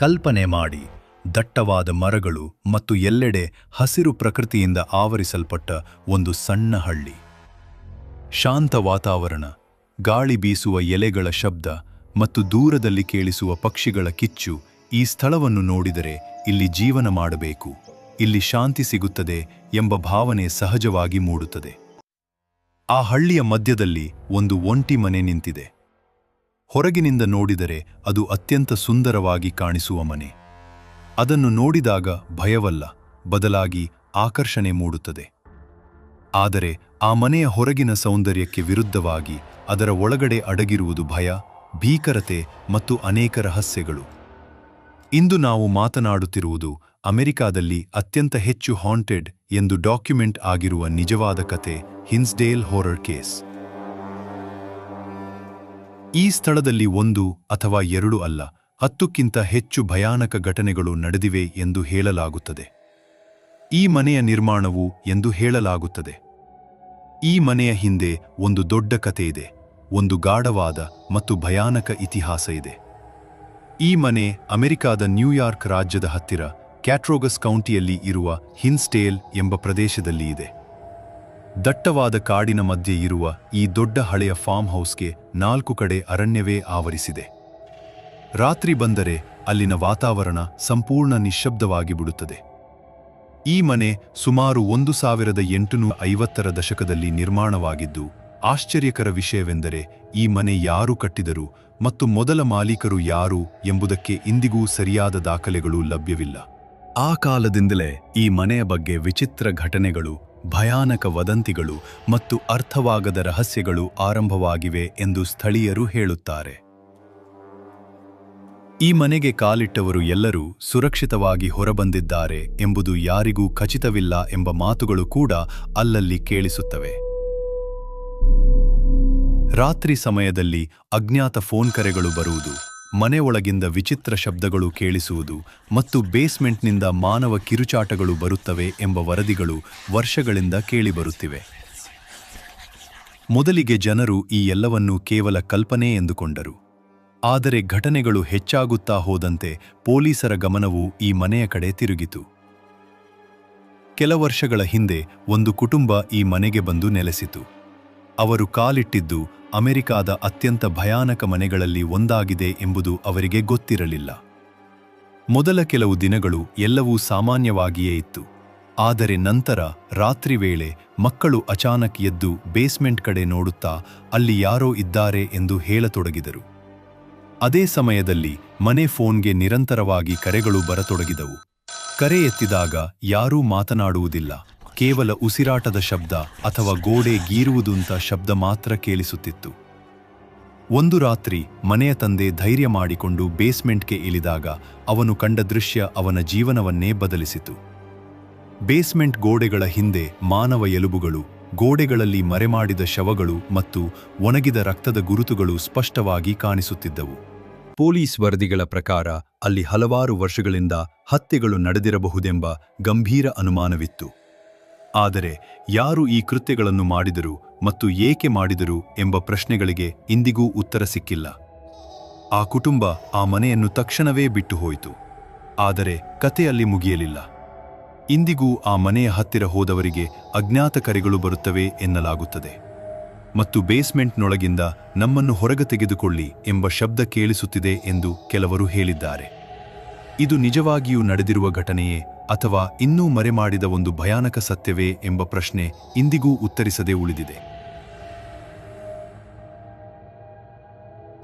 ಕಲ್ಪನೆ ಮಾಡಿ ದಟ್ಟವಾದ ಮರಗಳು ಮತ್ತು ಎಲ್ಲೆಡೆ ಹಸಿರು ಪ್ರಕೃತಿಯಿಂದ ಆವರಿಸಲ್ಪಟ್ಟ ಒಂದು ಸಣ್ಣ ಹಳ್ಳಿ. ಶಾಂತ ವಾತಾವರಣ, ಗಾಳಿ ಬೀಸುವ ಎಲೆಗಳ ಶಬ್ದ ಮತ್ತು ದೂರದಲ್ಲಿ ಕೇಳಿಸುವ ಪಕ್ಷಿಗಳ ಕಿಚ್ಚು ಈ ಸ್ಥಳವನ್ನು ನೋಡಿದರೆ ಇಲ್ಲಿ ಜೀವನ ಮಾಡಬೇಕು, ಇಲ್ಲಿ ಶಾಂತಿ ಸಿಗುತ್ತದೆ ಎಂಬ ಭಾವನೆ ಸಹಜವಾಗಿ ಮೂಡುತ್ತದೆ. ಆ ಹಳ್ಳಿಯ ಮಧ್ಯದಲ್ಲಿ ಒಂದು ಒಂಟಿ ಮನೆ ನಿಂತಿದೆ. ಹೊರಗಿನಿಂದ ನೋಡಿದರೆ ಅದು ಅತ್ಯಂತ ಸುಂದರವಾಗಿ ಕಾಣಿಸುವ ಮನೆ. ಅದನ್ನು ನೋಡಿದಾಗ ಭಯವಲ್ಲ, ಬದಲಾಗಿ ಆಕರ್ಷಣೆ ಮೂಡುತ್ತದೆ. ಆದರೆ ಆ ಮನೆಯ ಹೊರಗಿನ ಸೌಂದರ್ಯಕ್ಕೆ ವಿರುದ್ಧವಾಗಿ ಅದರ ಒಳಗಡೆ ಅಡಗಿರುವುದು ಭಯ, ಭೀಕರತೆ ಮತ್ತು ಅನೇಕ ರಹಸ್ಯಗಳು. ಇಂದು ನಾವು ಮಾತನಾಡುತ್ತಿರುವುದು ಅಮೆರಿಕಾದಲ್ಲಿ ಅತ್ಯಂತ ಹೆಚ್ಚು ಹಾಂಟೆಡ್ ಎಂದು ಡಾಕ್ಯುಮೆಂಟ್ ಆಗಿರುವ ನಿಜವಾದ ಕತೆ ಹಿನ್ಸ್ಡೇಲ್ ಹೊರರ್ ಕೇಸ್ ಈ ಸ್ಥಳದಲ್ಲಿ ಒಂದು ಅಥವಾ ಎರಡು ಅಲ್ಲ, ಹತ್ತಕ್ಕಿಂತ ಹೆಚ್ಚು ಭಯಾನಕ ಘಟನೆಗಳು ನಡೆದಿವೆ ಎಂದು ಹೇಳಲಾಗುತ್ತದೆ. ಈ ಮನೆಯ ನಿರ್ಮಾಣವು ಎಂದು ಹೇಳಲಾಗುತ್ತದೆ. ಈ ಮನೆಯ ಹಿಂದೆ ಒಂದು ದೊಡ್ಡ ಕತೆ ಇದೆ ಒಂದು ಗಾಢವಾದ ಮತ್ತು ಭಯಾನಕ ಇತಿಹಾಸ ಇದೆ. ಈ ಮನೆ ಅಮೆರಿಕಾದ ನ್ಯೂಯಾರ್ಕ್ ರಾಜ್ಯದ ಹತ್ತಿರ ಕ್ಯಾಟ್ರೋಗಸ್ ಕೌಂಟಿಯಲ್ಲಿ ಇರುವ ಹಿನ್ಸ್ಟೇಲ್ ಎಂಬ ಪ್ರದೇಶದಲ್ಲಿ ಇದೆ. ದಟ್ಟವಾದ ಕಾಡಿನ ಮಧ್ಯೆ ಇರುವ ಈ ದೊಡ್ಡ ಹಳೆಯ ಫಾರ್ಮ್ ಹೌಸ್ಗೆ ನಾಲ್ಕು ಕಡೆ ಅರಣ್ಯವೇ ಆವರಿಸಿದೆ. ರಾತ್ರಿ ಬಂದರೆ ಅಲ್ಲಿನ ವಾತಾವರಣ ಸಂಪೂರ್ಣ ನಿಶ್ಶಬ್ದವಾಗಿ ಬಿಡುತ್ತದೆ. ಈ ಮನೆ ಸುಮಾರು ಒಂದು ಸಾವಿರದ ಎಂಟುನೂರ ಐವತ್ತರ ದಶಕದಲ್ಲಿ ನಿರ್ಮಾಣವಾಗಿದ್ದು, ಆಶ್ಚರ್ಯಕರ ವಿಷಯವೆಂದರೆ ಈ ಮನೆ ಯಾರು ಕಟ್ಟಿದರು ಮತ್ತು ಮೊದಲ ಮಾಲೀಕರು ಯಾರು ಎಂಬುದಕ್ಕೆ ಇಂದಿಗೂ ಸರಿಯಾದ ದಾಖಲೆಗಳು ಲಭ್ಯವಿಲ್ಲ. ಆ ಕಾಲದಿಂದಲೇ ಈ ಮನೆಯ ಬಗ್ಗೆ ವಿಚಿತ್ರ ಘಟನೆಗಳು ಭಯಾನಕ ವದಂತಿಗಳು ಮತ್ತು ಅರ್ಥವಾಗದ ರಹಸ್ಯಗಳು ಆರಂಭವಾಗಿವೆ ಎಂದು ಸ್ಥಳೀಯರು ಹೇಳುತ್ತಾರೆ. ಈ ಮನೆಗೆ ಕಾಲಿಟ್ಟವರು ಎಲ್ಲರೂ ಸುರಕ್ಷಿತವಾಗಿ ಹೊರಬಂದಿದ್ದಾರೆ ಎಂಬುದು ಯಾರಿಗೂ ಖಚಿತವಿಲ್ಲ ಎಂಬ ಮಾತುಗಳು ಕೂಡ ಅಲ್ಲಲ್ಲಿ ಕೇಳಿಸುತ್ತವೆ. ರಾತ್ರಿ ಸಮಯದಲ್ಲಿ ಅಜ್ಞಾತ ಫೋನ್ ಕರೆಗಳು ಬರುವುದು ಮನೆ ಒಳಗಿಂದ ವಿಚಿತ್ರ ಶಬ್ದಗಳು ಕೇಳಿಸುವುದು ಮತ್ತು ಬೇಸ್ಮೆಂಟ್ನಿಂದ ಮಾನವ ಕಿರುಚಾಟಗಳು ಬರುತ್ತವೆ ಎಂಬ ವರದಿಗಳು ವರ್ಷಗಳಿಂದ ಕೇಳಿಬರುತ್ತಿವೆ. ಮೊದಲಿಗೆ ಜನರು ಈ ಎಲ್ಲವನ್ನೂ ಕೇವಲ ಕಲ್ಪನೆ ಎಂದುಕೊಂಡರು. ಆದರೆ ಘಟನೆಗಳು ಹೆಚ್ಚಾಗುತ್ತಾ ಹೋದಂತೆ ಪೊಲೀಸರ ಗಮನವು ಈ ಮನೆಯ ಕಡೆ ತಿರುಗಿತು. ಕೆಲ ವರ್ಷಗಳ ಹಿಂದೆ ಒಂದು ಕುಟುಂಬ ಈ ಮನೆಗೆ ಬಂದು ನೆಲೆಸಿತು. ಅವರು ಕಾಲಿಟ್ಟಿದ್ದು ಅಮೆರಿಕಾದ ಅತ್ಯಂತ ಭಯಾನಕ ಮನೆಗಳಲ್ಲಿ ಒಂದಾಗಿದೆ ಎಂಬುದು ಅವರಿಗೆ ಗೊತ್ತಿರಲಿಲ್ಲ. ಮೊದಲ ಕೆಲವು ದಿನಗಳು ಎಲ್ಲವೂ ಸಾಮಾನ್ಯವಾಗಿಯೇ ಇತ್ತು. ಆದರೆ ನಂತರ ರಾತ್ರಿ ವೇಳೆ ಮಕ್ಕಳು ಅಚಾನಕ್ ಎದ್ದು ಬೇಸ್ಮೆಂಟ್ ಕಡೆ ನೋಡುತ್ತಾ ಅಲ್ಲಿ ಯಾರೋ ಇದ್ದಾರೆ ಎಂದು ಹೇಳತೊಡಗಿದರು. ಅದೇ ಸಮಯದಲ್ಲಿ ಮನೆ ಫೋನ್ಗೆ ನಿರಂತರವಾಗಿ ಕರೆಗಳು ಬರತೊಡಗಿದವು. ಕರೆ ಎತ್ತಿದಾಗ ಯಾರೂ ಮಾತನಾಡುವುದಿಲ್ಲ. ಕೇವಲ ಉಸಿರಾಟದ ಶಬ್ದ ಅಥವಾ ಗೋಡೆ ಗೀರುವುದುಂತ ಶಬ್ದ ಮಾತ್ರ ಕೇಳಿಸುತ್ತಿತ್ತು. ಒಂದು ರಾತ್ರಿ ಮನೆಯ ತಂದೆ ಧೈರ್ಯ ಮಾಡಿಕೊಂಡು ಬೇಸ್ಮೆಂಟ್ಗೆ ಇಳಿದಾಗ ಅವನು ಕಂಡ ದೃಶ್ಯ ಅವನ ಜೀವನವನ್ನೇ ಬದಲಿಸಿತು. ಬೇಸ್ಮೆಂಟ್ ಗೋಡೆಗಳ ಹಿಂದೆ ಮಾನವ ಎಲುಬುಗಳು, ಗೋಡೆಗಳಲ್ಲಿ ಮರೆಮಾಡಿದ ಶವಗಳು ಮತ್ತು ಒಣಗಿದ ರಕ್ತದ ಗುರುತುಗಳು ಸ್ಪಷ್ಟವಾಗಿ ಕಾಣಿಸುತ್ತಿದ್ದವು. ಪೊಲೀಸ್ ವರದಿಗಳ ಪ್ರಕಾರ ಅಲ್ಲಿ ಹಲವಾರು ವರ್ಷಗಳಿಂದ ಹತ್ಯೆಗಳು ನಡೆದಿರಬಹುದೆಂಬ ಗಂಭೀರ ಅನುಮಾನವಿತ್ತು. ಆದರೆ ಯಾರು ಈ ಕೃತ್ಯಗಳನ್ನು ಮಾಡಿದರು ಮತ್ತು ಏಕೆ ಮಾಡಿದರು ಎಂಬ ಪ್ರಶ್ನೆಗಳಿಗೆ ಇಂದಿಗೂ ಉತ್ತರ ಸಿಕ್ಕಿಲ್ಲ. ಆ ಕುಟುಂಬ ಆ ಮನೆಯನ್ನು ತಕ್ಷಣವೇ ಬಿಟ್ಟು ಹೋಯಿತು ಆದರೆ ಕಥೆಯಲ್ಲಿ ಮುಗಿಯಲಿಲ್ಲ. ಇಂದಿಗೂ ಆ ಮನೆಯ ಹತ್ತಿರ ಹೋದವರಿಗೆ ಅಜ್ಞಾತ ಕರೆಗಳು ಬರುತ್ತವೆ ಎನ್ನಲಾಗುತ್ತದೆ. ಮತ್ತು ಬೇಸ್ಮೆಂಟ್ನೊಳಗಿಂದ ನಮ್ಮನ್ನು ಹೊರಗೆ ತೆಗೆದುಕೊಳ್ಳಿ ಎಂಬ ಶಬ್ದ ಕೇಳಿಸುತ್ತಿದೆ ಎಂದು ಕೆಲವರು ಹೇಳಿದ್ದಾರೆ. ಇದು ನಿಜವಾಗಿಯೂ ನಡೆದಿರುವ ಘಟನೆಯೇ ಅಥವಾ ಇನ್ನೂ ಮರೆಮಾಡಿದ ಒಂದು ಭಯಾನಕ ಸತ್ಯವೇ ಎಂಬ ಪ್ರಶ್ನೆ ಇಂದಿಗೂ ಉತ್ತರಿಸದೆ ಉಳಿದಿದೆ.